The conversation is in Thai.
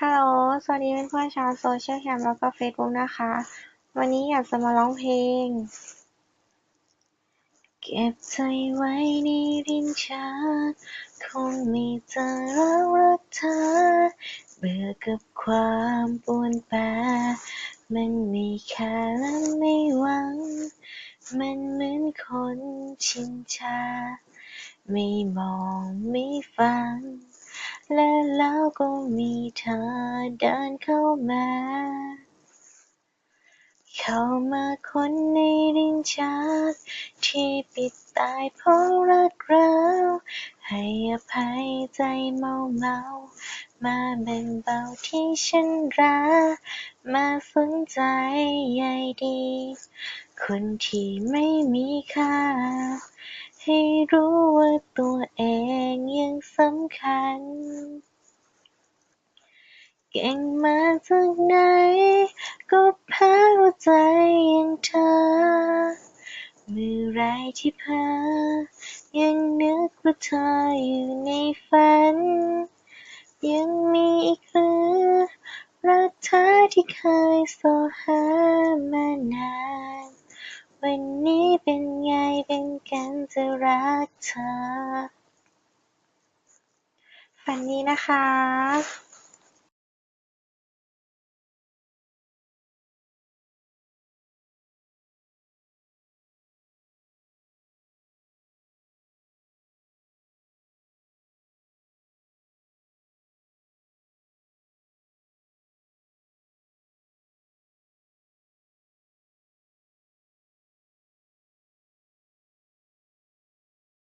ฮัลโหล สวัสดีเพื่อนๆชาวโซเชียลแคมแล้วก็เฟซบุ๊กนะคะ วันนี้อยากจะมาร้องเพลง เก็บใจไว้ในลิ้นชักคงมีเจอแล้วรักเธอ เบื่อกับความปวนแปรมันม่แค่าและไม่หวัง มันเหมือนคนชินชา ไม่มองไม่ฟัง และแล้วก็มีเธอเดินเข้ามา เข้ามาคนในลิ้นชักที่ปิดตายเพราะรักเรา ให้อภัยใจเมาเมา มาแบ่งเบาที่ฉันรัก มาสนใจใยดี คนที่ไม่มีค่า ให้รู้ว่าตัวเอง ยังสำคัญ เก่งมาจากไหน ก็แพ้หัวใจอย่างเธอ มือไรที่เพ้อยังนึกว่าเธออยู่ในฝัน ยังมีอีกหรือรักเธอที่เคยโซหามานาน วันนี้เป็นไงเป็นกันจะรักเธอ ฝันดีนะคะ